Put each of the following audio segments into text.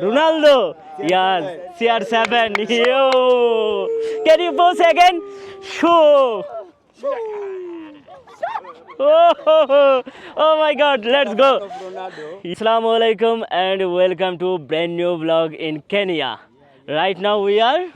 Ronaldo. Yes. CR7. Yo. Can you pose again? Oh, oh, oh. oh my god, let's go. Assalamu alaikum and welcome to brand new vlog in Kenya. Right now we are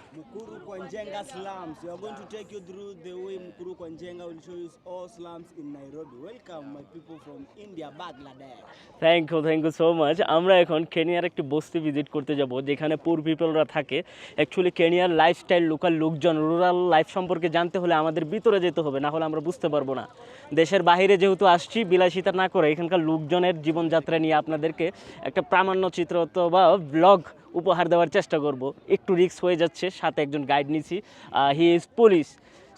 Kwanjenga slums. We are going to take you through the way Mukuru Kwanjenga will show you all slums in Nairobi. Welcome, my people from India, Bangladesh. Thank you thank you so much আমরা এখন কেনিয়ার একটি বস্তি visit করতে যাব যেখানে পুর পিপলরা থাকে অ্যাকচুয়ালি কেনিয়ার লাইফস্টাইল লোকাল লোকজন রুরাল লাইফ সম্পর্কে জানতে হলে আমাদের ভিতরে যেতে হবে না হলে আমরা বুঝতে পারব না দেশের বাইরে যেহেতু আসছি বিলাসিতা না করে এখানকার লোকজনের জীবনযাত্রা নিয়ে আপনাদেরকে একটা প্রামাণ্য চিত্র অথবা ব্লগ উপহার দেওয়ার চেষ্টা করব একটু রিস্ক হয়ে যাচ্ছে সাথে একজন গাইড নিছি হি ইজ পুলিশ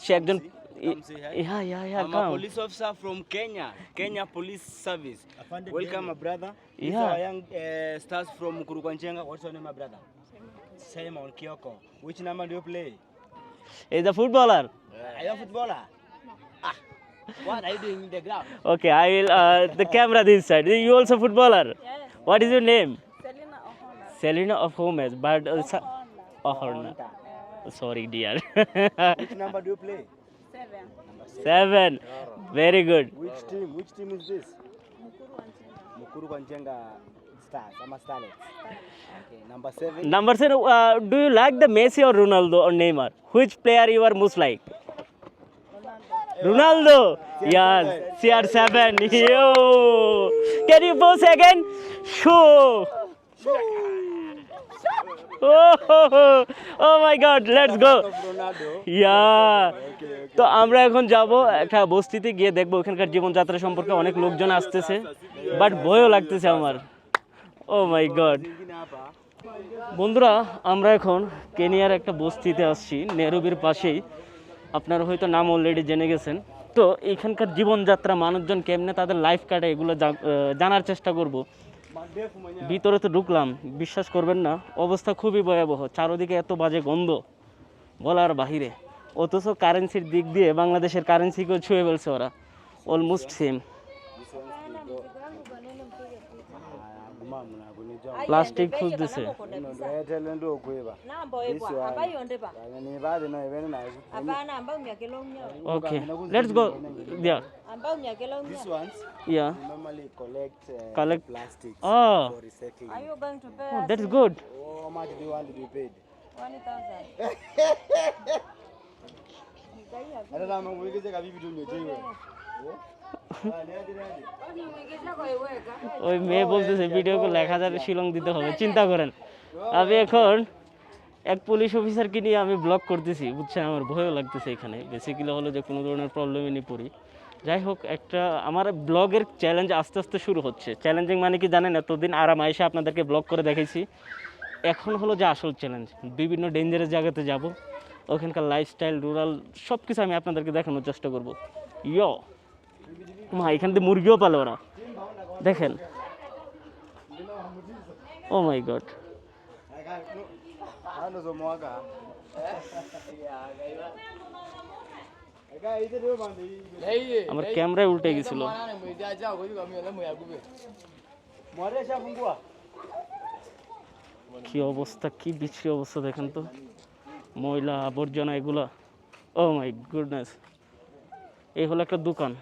সে একজন Come say hi. ইহা ইহা ইহা I'm a police officer from Kenya, Kenya Police Service. Welcome, my brother. These Yeah. are young uh, stars from Mukuru Kwanjenga. What's your name, my brother? Simon Kioko. Which number do you play? Is the footballer Are you a footballer? Ah, what are you doing in the ground? Okay, I will. Uh, the camera this side. You also footballer. What is your name? Selena of Homes, but uh, sa- Ohorna. Sorry, dear. Which number do you play? Seven. Seven. Very good. Which team? Which team is this? Mukuru Kwanjenga Stars. I'm a starlet. Okay, number seven. Number seven. Uh, do you like the Messi or Ronaldo or Neymar? Which player you are most like? Ronaldo. Yes. CR7. Yo. Can you pose again? Shoo. Oh, my God. Let's go. Of ইয়া তো আমরা এখন যাব একটা বস্তিতে গিয়ে দেখব ওখানকার জীবনযাত্রা সম্পর্কে অনেক লোকজন আসতেছে বাট ভয়ও লাগতেছে আমার ও মাই গড বন্ধুরা আমরা এখন কেনিয়ার একটা বস্তিতে আসছি নেরুবির পাশেই আপনারা হয়তো নাম অলরেডি জেনে গেছেন তো এখানকার জীবনযাত্রা মানুষজন কেমনে তাদের লাইফ কাটে এগুলো জানার চেষ্টা করব. ভিতরে তো ঢুকলাম, বিশ্বাস করবেন না, অবস্থা খুবই ভয়াবহ, চারোদিকে এত বাজে গন্ধ বলার বাহিরে। অথচ কারেন্সির দিক দিয়ে বাংলাদেশের কারেন্সিকেও ছুঁয়ে ফেলছে ওরা almost same plastic food this into okay let's go yeah This ones yeah. normally collect, uh, collect plastics oh. for recycling. Are you going to pay? Oh, that's good. Oh, how much do you want to be paid? 20,000. ওই মেয়ে বলতেছে, video করলে এক হাজার শিলং দিতে হবে। চিন্তা করেন, আমি এখন এক পুলিশ অফিসারকে নিয়ে আমি ব্লগ করতেছি, বুঝছেন? আমার ভয়ও লাগতেছে এখানে। বেসিক্যালি হলো যে কোনো ধরনের প্রবলেমে নিয়ে পড়ি। যাই হোক, একটা আমার ব্লগের চ্যালেঞ্জ আস্তে আস্তে শুরু হচ্ছে। চ্যালেঞ্জিং মানে কি জানেন? এতদিন আরাম আয়েসে আপনাদেরকে ব্লগ করে দেখেছি এখন হলো যে আসল চ্যালেঞ্জ বিভিন্ন ডেঞ্জারাস জায়গাতে যাব। ওখানকার লাইফস্টাইল রুরাল সব কিছু আমি আপনাদেরকে দেখানোর চেষ্টা করব। ইয় মা, এখান থেকে মুরগিও পালে ওরা দেখেন। Oh my god. আমার ক্যামেরায় উল্টে গেছিল। কি অবস্থা, কি বিশ্রী অবস্থা, দেখেন তো। ময়লা, আবর্জনা, এগুলা। ও মাই গুডনেস এই হলো একটা দোকান।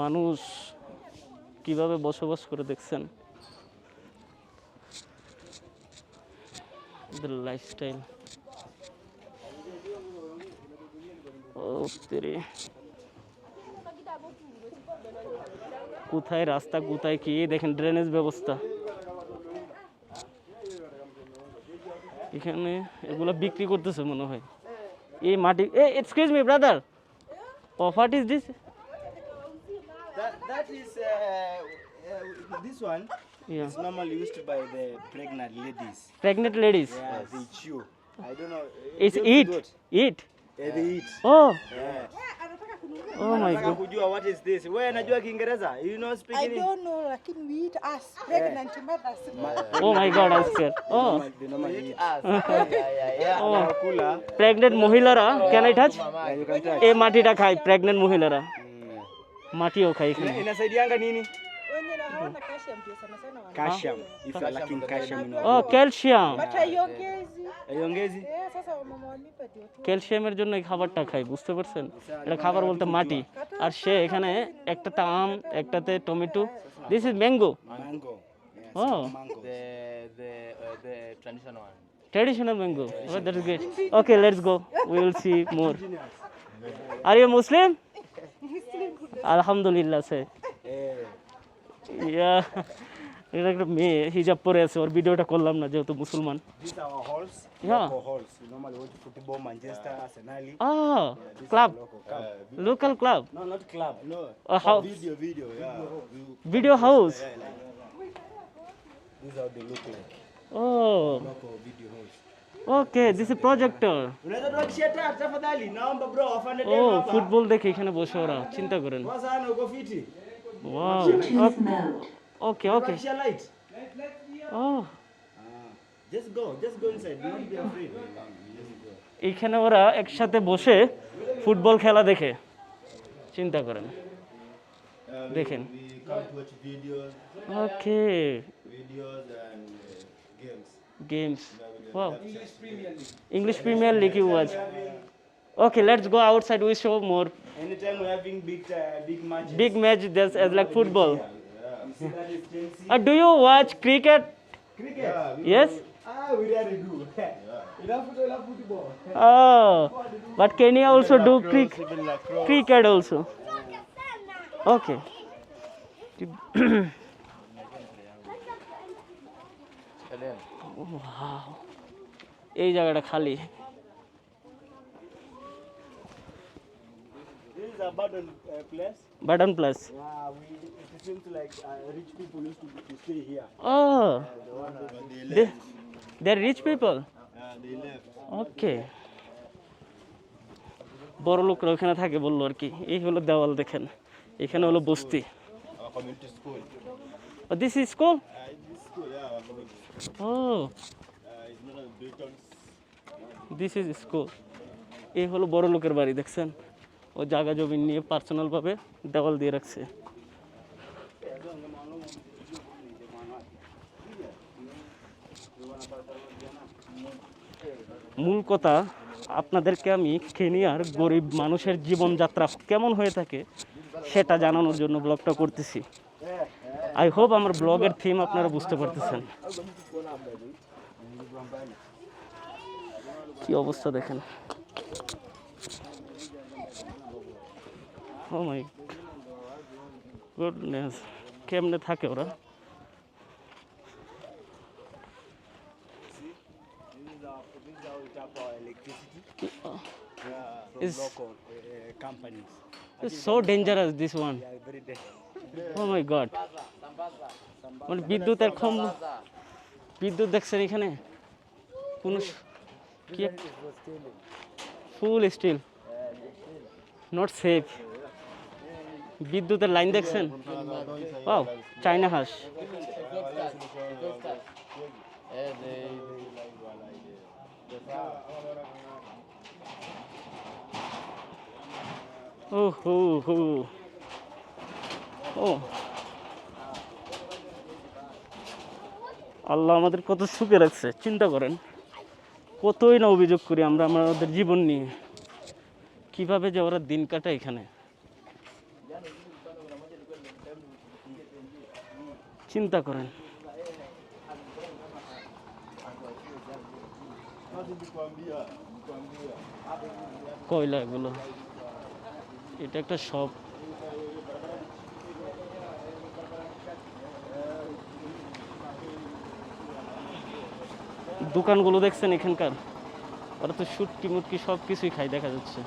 মানুষ কীভাবে বসবাস করে দেখছেন? লাইফস্টাইল কোথায় রাস্তা, কোথায় কি? দেখেন ড্রেনেজ ব্যবস্থা। এখানে এগুলো বিক্রি করতেছে মনে হয়। এই মাটি এ excuse me brother what is this That that is uh, uh, this one Yeah. is normally used by the pregnant ladies. Pregnant ladies Yeah, they chew. I don't know. It's They eat good. Eat Yeah, they eat. Oh Yeah. Oh my Nataka God kujua what is this. Wewe unajua Kiingereza? You know I speaking it? don't know, lakini we eat us pregnant mothers. Oh my God I scare oh They normally eat. Oh Kula. Pregnant মহিলারা can I touch Yeah, you can touch. এই মাটিটা খায় pregnant মহিলারা মাটিও খাই এখানে Ina- inasaidianga nini calcium if you are lacking in O Eh. ক্যালসিয়ামের জন্য এই খাবারটা খাই বুঝতে পারছেন এটা খাবার বলতে মাটি আর সে এখানে একটাতে আম একটাতে tomato this is mango mango yes, Oh. mango The the uh, the traditional one. Traditional mango. Oh, that is আলহামদুলিল্লাহ সে eh ইয়া এটা একটা মেয়ে হিজাব পরে আছে ওর ভিডিওটা করলাম না যেহেতু মুসলমান these are our halls Yeah. local halls we normally watch football manchester arsenal ah club local club local club no not club no house video video yeah video house these are they look like oh naomba bro wafanye ও demo hapa football দেখে এখানে বসে ওরা চিন্তা করেন ওকে tuakishia light O just go just go inside do not be afraid এইখানে ওরা একসাথে বসে ফুটবল খেলা দেখে চিন্তা করেন দেখেন ওকে videos and uh, games. Wow. English premier league. You was okay let's go outside. We show more. Anytime we're having big uh, big matches. Big match there's as like football. yeah. uh, do you watch cricket? Cricket? Yeah, yes? Ah, we really do. Yeah. We love football, love football. Oh, but Kenya also do cric cricket also. Okay. এই জায়গাটা খালি। Button plus rich people okay বড় লোকরা ওখানে থাকে বলল আর কি। এই হলো দেওয়াল দেখেন। এখানে হলো বস্তি। This school school Britain's. This is school এই হলো বড় লোকের বাড়ি, দেখছেন? ও জায়গা জমি নিয়ে পার্সোনালভাবে দেওয়াল দিয়ে রাখছে। মূল কথা, আপনাদেরকে আমি কেনিয়ার গরিব মানুষের জীবনযাত্রা কেমন হয়ে থাকে, সেটা জানানোর জন্য ব্লগটা করতেছি। আই হোপ আমার ব্লগের থিম আপনারা বুঝতে পারতেছেন কি অবস্থা দেখেন ও মাই গুডনেস কেমনে থাকে ওরা this is how we tap our electricity yeah, from Is- local uh, uh, companies One they are very dead oh my god মানে বিদ্যুতের খম বিদ্যুৎ দেখছেন এখানে? কোন কি ফুল স্টিল নট সেফ বিদ্যুতের লাইন দেখছেন? ও চাইনা হাঁস Yeah, they, ও হো হো ও আল্লাহ আমাদের কত সুখে রাখছে, চিন্তা করেন। কতই না অভিযোগ করি আমরা আমাদের জীবন নিয়ে। কীভাবে যে ওরা দিন কাটায় এখানে। চিন্তা করেন। কয়লা এগুলো। এটা একটা শপ। দোকানগুলো দেখছেন এখানকার? ওরা তো সুটকি মুটকি সব কিছুই খাই দেখা যাচ্ছে।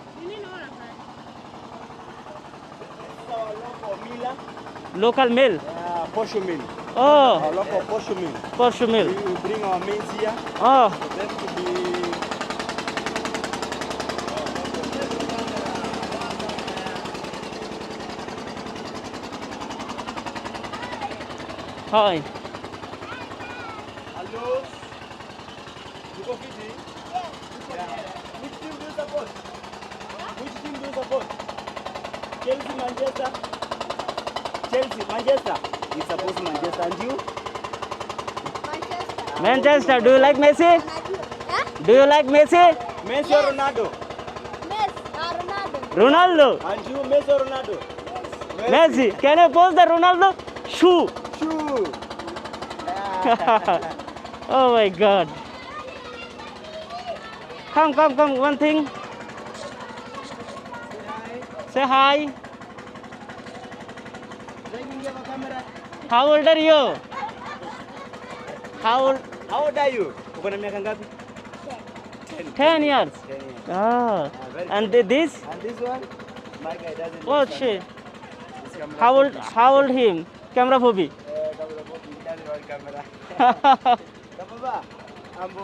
লোকাল মেল posho mill ও। local posho mill পরশু মেল। হয় Hello. You go fiti? Yeah. Which team do you support? Which team do you support? Chelsea, Manchester? Chelsea, Manchester. You support Manchester and you? Manchester, do you like Messi? Do you like Messi? Messi or Ronaldo? Messi or Ronaldo. Ronaldo. And you, Messi or Ronaldo? Messi. Can I post the Ronaldo shoe? Oh my god. Come, come, come. One thing. Say hi. How old are you? How old? How old are you? Uko na miaka ngapi? 10 years. 10 years. Ah. And th- this? And this one? My guy doesn't Oh shit. How old? How old him? Camera phobia. Eh, camera phobia, he doesn't want camera. Ambo,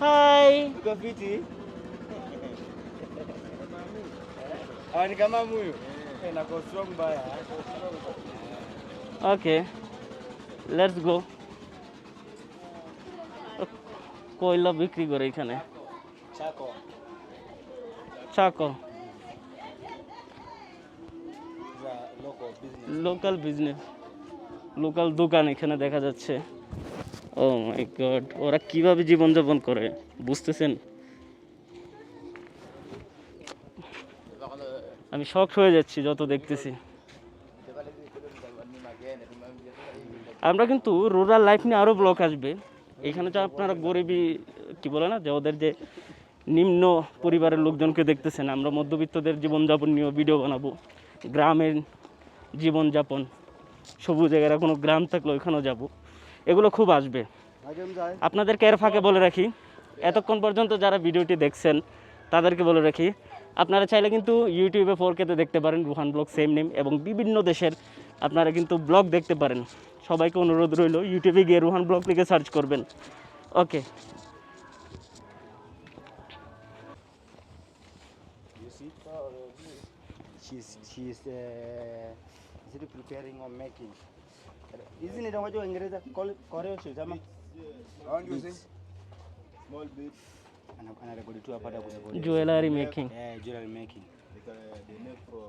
hi. uko fiti? Ah, ni kama muyu. Eh, nako strong baya. Okay. Let's go. কয়লা বিক্রি করে এখানে Chako. Chako local business. Local business local দোকান এখানে দেখা যাচ্ছে ও my god ওরা কীভাবে জীবনযাপন করে, বুঝতেছেন? আমি শখ হয়ে যাচ্ছি যত দেখতেছি। আমরা কিন্তু রুরাল লাইফ নিয়ে আরও ব্লক আসবে। এখানে যে আপনারা গরিবী, কি বলে না, যে ওদের যে নিম্ন পরিবারের লোকজনকে দেখতেছেন, আমরা মধ্যবিত্তদের জীবনযাপন নিয়েও ভিডিও বানাবো। গ্রামের জীবনযাপন, সবুজ জায়গায় কোনো গ্রাম থাকলে ওইখানেও যাব। এগুলো খুব আসবে. আপনাদেরকে এর ফাঁকে বলে রাখি। এতক্ষণ পর্যন্ত যারা ভিডিওটি দেখছেন তাদেরকে বলে রাখি আপনারা চাইলে কিন্তু ইউটিউবে ফোর কেতে দেখতে পারেন রুহান ব্লগ সেম নেম এবং বিভিন্ন দেশের আপনারা কিন্তু ব্লগ দেখতে পারেন। সবাইকে অনুরোধ রইল ইউটিউবে গিয়ে রুহান ব্লগ লিখে সার্চ করবেন। ওকে She's she's uh, is preparing or making? Isn't it what you Ingereza call it Koreo shoes ama? Beads. Small bits. Ana- anarekodi tu hapa hata kurekodi. Jewellery making Eh, jewelry making. They can they make for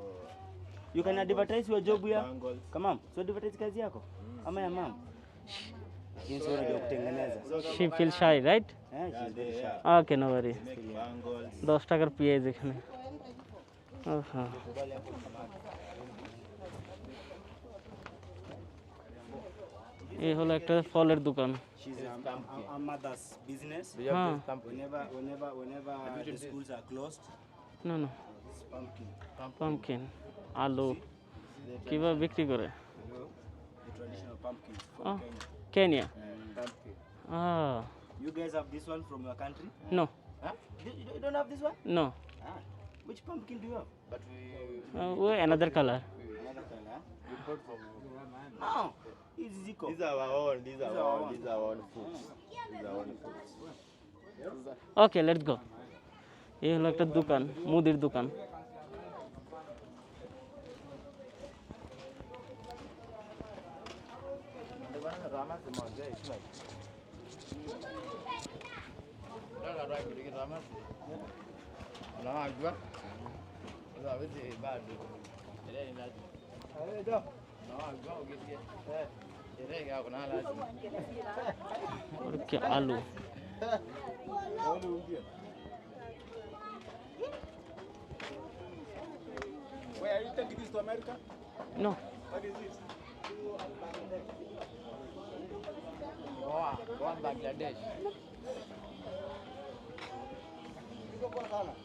You can advertise your job here. bangles. Kama so advertise kazi yako ama ya mam. Jinsi unajua kutengeneza. She feel shy right Eh, she's very shy. Okay no worry Make bangles. দশ টাকার পেঁয়াজ এখানে ও এই হলো একটা ফলের দোকান. হ্যাঁ না না পামকিন আলু কীভাবে বিক্রি করে Oh. Kenya You guys have this one from your country? No Huh? You, don't have this one? No Ah. Which pumpkin do you have? But we, oh another colour Another color. we brought from No, it's Zico. These are our own. These are These are our our own. own. These are our own foods. These are our own foods. Okay let's go এই হলো একটা দোকান মুদির দোকান l'acqua allora vedete il bardo e eh, lei in laggiù eh vedo no l'acqua oh, che si è eh e lei che ha una laggiù perché allo Wait, are you taking this to America? No. What is this? Goa, Goa, Bangladesh. Bangladesh.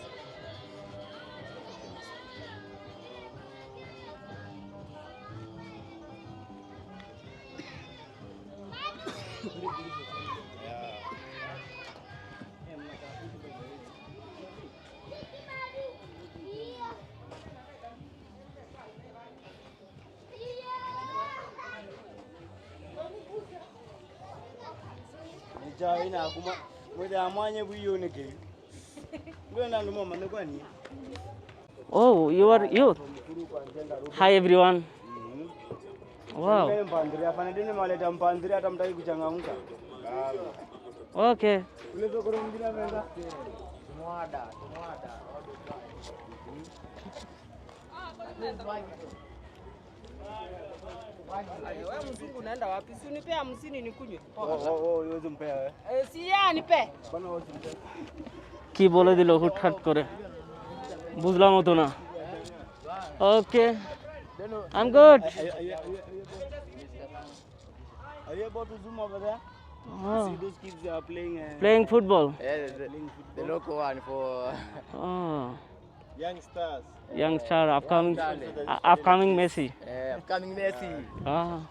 oh you are you hi everyone. Wow. Okay. Wewe mzungu unaenda wapi? Si unipe hamsini nikunywe. oh oh oh yeye mpea wewe Eh, si yeye anipe. bana wewe mpea কি বলে দিল হুটহাট করে বুঝলাম তো না okay I am good Are you- are you- are you- are you about to zoom over there? See those kids they are playing. Uh, playing football Yeah, the, the local one for Youngsters. Youngster, upcoming, uh, upcoming Messi. Uh, upcoming Messi. Ah. ah.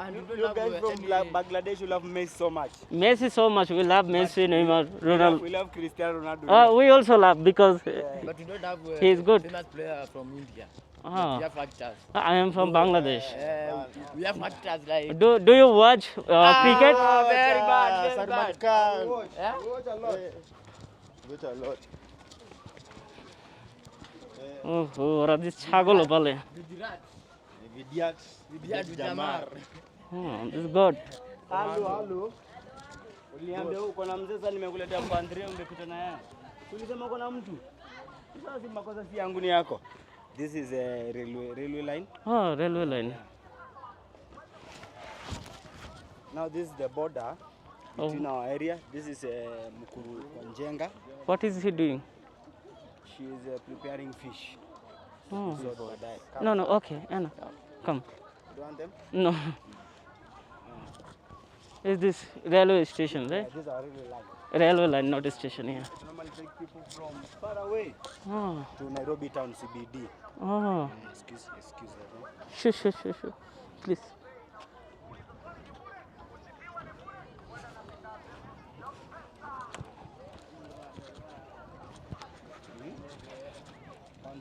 And you, guys from. Bangladesh, you love Messi so much. Messi so much. We love Messi, Neymar, Ronaldo. We love Cristiano Ronaldo. Uh, we also love because yeah. but you don't have, uh, he's good. Famous player from India. Ah. I am from Bangladesh. Uh, we have actors like. Do Do you watch uh, ah, cricket? Very bad. Very bad. We watch. Yeah? We watch a lot. We watch a lot. ওহো ওরা যে ছাগলও পালে Gujarat. Vidiat. Vidiat Jamar. This good Halo, halo. Uliambia uko na mzee sasa nimekuletea mpandri umepita na yeye. Ulisema uko na mtu. Sasa si makosa si yangu ni yako. This is a railway railway line. Oh railway line Now this is the border between our area. This is uh, Mukuru Njenga. What is he doing she is uh, preparing fish. Oh. So no, no, okay, Anna, yeah. come. Do you want them? No. Is this railway station, right? Yeah, this railway line. Railway line, not a station, yeah. Normally take people from far away oh. to Nairobi town CBD. Oh. Mm, excuse, excuse me. Sure, sure, sure, sure. Please.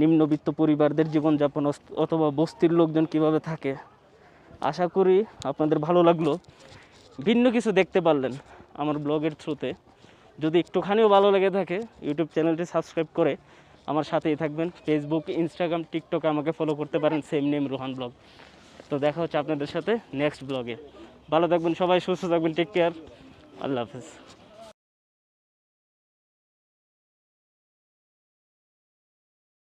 নিম্নবিত্ত পরিবারদের জীবনযাপন অথবা বস্তির লোকজন কীভাবে থাকে, আশা করি আপনাদের ভালো লাগল। ভিন্ন কিছু দেখতে পারলেন আমার ব্লগের থ্রুতে। যদি একটুখানিও ভালো লেগে থাকে, ইউটিউব চ্যানেলটি সাবস্ক্রাইব করে আমার সাথেই থাকবেন। ফেসবুক ইনস্টাগ্রাম টিকটকে আমাকে ফলো করতে পারেন সেম নেম রোহান ব্লগ। তো দেখা হচ্ছে আপনাদের সাথে নেক্সট ব্লগে। ভালো থাকবেন সবাই, সুস্থ থাকবেন টেক কেয়ার আল্লাহ হাফেজ।